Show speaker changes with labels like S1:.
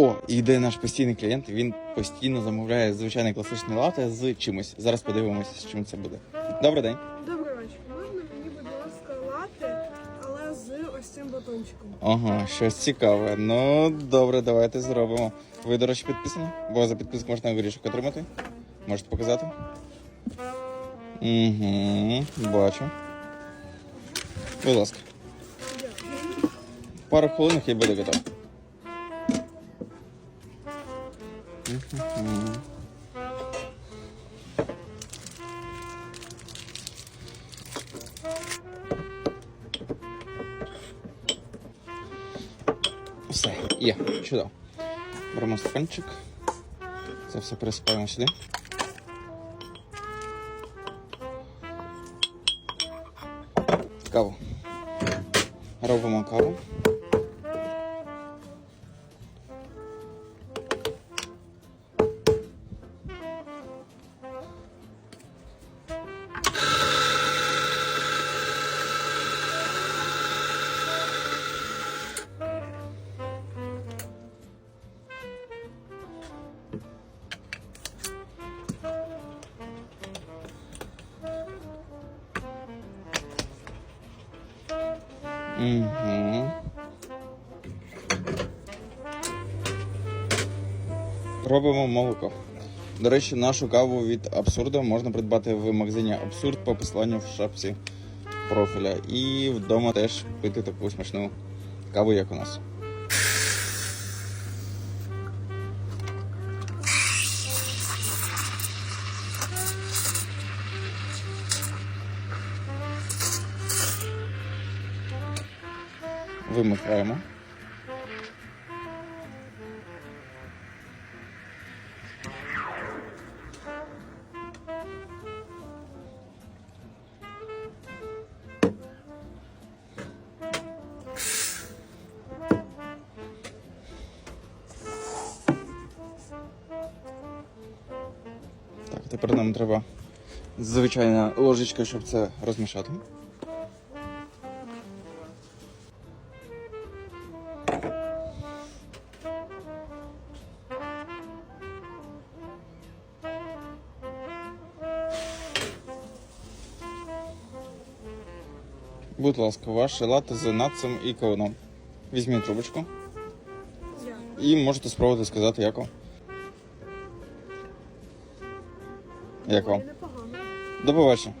S1: О, і йде наш постійний клієнт. Він постійно замовляє звичайний класичний лате з чимось. Зараз подивимося, з чим це буде. Добрий день.
S2: Добрий вечір. Можна мені, будь ласка, лати, але з ось цим батончиком.
S1: Ага, щось цікаве. Ну, добре, давайте зробимо. Ви, до речі, підписані? Бо за підписку можна горішок отримати. Можете показати? Угу, бачу. Будь ласка. Пару хвилин і буде готово. Все, є, чудово. Беремо стаканчик. Це все пересипаємо сюди. Каву. Робимо каву. Угу. Робимо молоко. До речі, нашу каву від абсурда можна придбати в магазині Абсурд по посиланню в шапці профіля. І вдома теж пити таку смачну каву, як у нас. Вимикаємо. Тепер нам треба звичайна ложечка, щоб це розмішати. Будь ласка, ваше лате з нацем і кавуном. Візьміть трубочку і можете спробувати сказати, як вам. Як вам? До побачення.